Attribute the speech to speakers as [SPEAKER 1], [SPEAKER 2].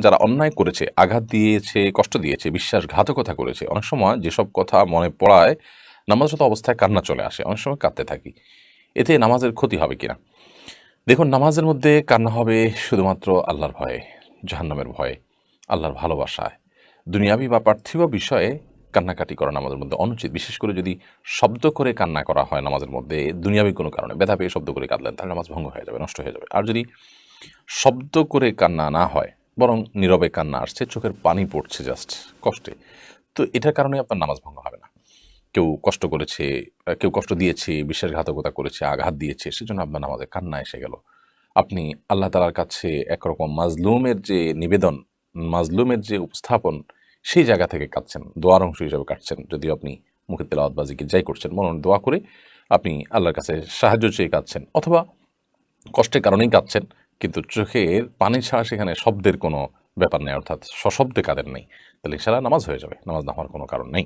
[SPEAKER 1] যারা অন্যায় করেছে, আঘাত দিয়েছে, কষ্ট দিয়েছে, বিশ্বাসঘাতকতা করেছে, অনেক সময় যেসব কথা মনে পড়ায়, নামাজরত অবস্থায় কান্না চলে আসে, অনেক সময় কাঁদতে থাকি। এতে নামাজের ক্ষতি হবে কিনা? দেখুন, নামাজের মধ্যে কান্না হবে শুধুমাত্র আল্লাহর ভয়ে, জাহান্নামের ভয়ে, আল্লাহর ভালোবাসায়। দুনিয়াবি বা পার্থিব বিষয়ে কান্নাকাটি করা নামাজের মধ্যে অনুচিত। বিশেষ করে যদি শব্দ করে কান্না করা হয় নামাজের মধ্যে, দুনিয়াবি কোনো কারণে ব্যথা পেয়ে শব্দ করে কাঁদলেন, তাহলে নামাজ ভঙ্গ হয়ে যাবে, নষ্ট হয়ে যাবে। আর যদি শব্দ করে কান্না না হয় বরং নীরবে কান্না আসছে, চোখের পানি পড়ছে জাস্ট কষ্টে। তো এটার কারণে আপনার নামাজ ভঙ্গ হবে না। কেউ কষ্ট করেছে কেউ কষ্ট দিয়েছে, বিশ্বাসঘাতকতা করেছে, আঘাত দিয়েছে, সেজন্য আপনার নামাজে কান্না এসে গেল। আপনি আল্লাহ তালার কাছে একরকম মাজলুমের যে নিবেদন, মাজলুমের যে উপস্থাপন, সেই জায়গা থেকে কাটছেন দোয়ার অংশ হিসেবে কাটছেন। যদিও আপনি মুখে তেলাওয়াতবাজিকে যাই করছেন মনন দোয়া করে আপনি আল্লাহর কাছে সাহায্য চেয়ে কাঁদছেন। অথবা কষ্টের কারণেই কাঁদছেন। কিন্তু চোখের পানি ছাড়া সেখানে শব্দের কোনো ব্যাপার নেই, অর্থাৎ সশব্দে কাদের নেই। তাহলে সারা নামাজ হয়ে যাবে, নামাজ না হওয়ার কোনো কারণ নেই।